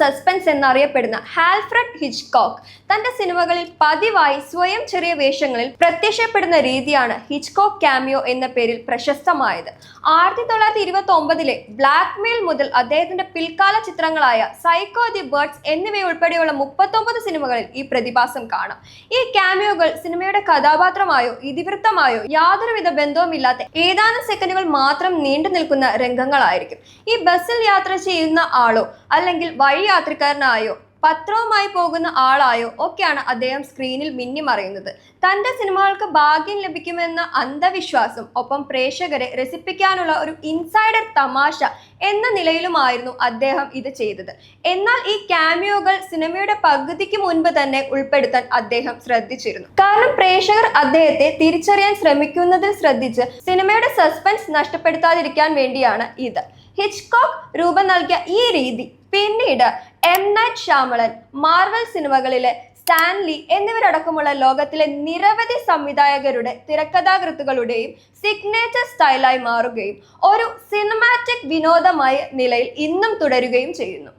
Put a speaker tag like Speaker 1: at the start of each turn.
Speaker 1: Suspense എന്നറിയപ്പെടുന്ന ഹാൽഫ്രഡ് Hitchcock തന്റെ സിനിമകളിൽ പതിവായി സ്വയം ചെറിയ വേഷങ്ങളിൽ പ്രത്യക്ഷപ്പെടുന്ന രീതിയാണ് ഹിച്ച്കോക്ക് ക്യാമിയോ എന്ന പേരിൽ പ്രശസ്തമായത്. ആയിരത്തി തൊള്ളായിരത്തി ഇരുപത്തി ഒമ്പതിലെ ബ്ലാക്ക് മെയിൽ മുതൽ അദ്ദേഹത്തിന്റെ പിൽക്കാല ചിത്രങ്ങളായ സൈക്കോ ദി ബേർഡ്സ് എന്നിവയുൾപ്പെടെയുള്ള മുപ്പത്തൊമ്പത് സിനിമകളിൽ ഈ പ്രതിഭാസം കാണാം. ഈ ക്യാമിയോകൾ സിനിമയുടെ കഥാപാത്രമായോ ഇതിവൃത്തമായോ യാതൊരുവിധ ബന്ധവുമില്ലാത്ത ഏതാനും സെക്കൻഡുകൾ മാത്രം നീണ്ടു നിൽക്കുന്ന രംഗങ്ങളായിരിക്കും. ഈ ബസ്സിൽ യാത്ര ചെയ്യുന്ന ആളോ അല്ലെങ്കിൽ വഴി യാത്രക്കാരനായോ പത്രവുമായി പോകുന്ന ആളായോ ഒക്കെയാണ് അദ്ദേഹം സ്ക്രീനിൽ മിന്നി മറയുന്നത്. തന്റെ സിനിമകൾക്ക് ഭാഗ്യം ലഭിക്കുമെന്ന അന്ധവിശ്വാസം ഒപ്പം പ്രേക്ഷകരെ രസിപ്പിക്കാനുള്ള ഒരു ഇൻസൈഡർ തമാശ എന്ന നിലയിലുമായിരുന്നു അദ്ദേഹം ഇത് ചെയ്തത്. എന്നാൽ ഈ ക്യാമിയോകൾ സിനിമയുടെ പകുതിക്ക് മുൻപ് തന്നെ ഉൾപ്പെടുത്താൻ അദ്ദേഹം ശ്രദ്ധിച്ചിരുന്നു. കാരണം പ്രേക്ഷകർ അദ്ദേഹത്തെ തിരിച്ചറിയാൻ ശ്രമിക്കുന്നതിൽ ശ്രദ്ധിച്ച് സിനിമയുടെ സസ്പെൻസ് നഷ്ടപ്പെടുത്താതിരിക്കാൻ വേണ്ടിയാണ് ഇത്. ഹിച്ച്കോക്ക് രൂപം നൽകിയ ഈ രീതി പിന്നീട് എം നൈറ്റ് ശ്യാമളൻ മാർവൽ സിനിമകളിലെ സ്റ്റാൻലി എന്നിവരടക്കമുള്ള ലോകത്തിലെ നിരവധി സംവിധായകരുടെ തിരക്കഥാകൃത്തുകളുടെയും സിഗ്നേച്ചർ സ്റ്റൈലായി മാറുകയും ഒരു സിനിമാറ്റിക് വിനോദമായ നിലയിൽ ഇന്നും തുടരുകയും ചെയ്യുന്നു.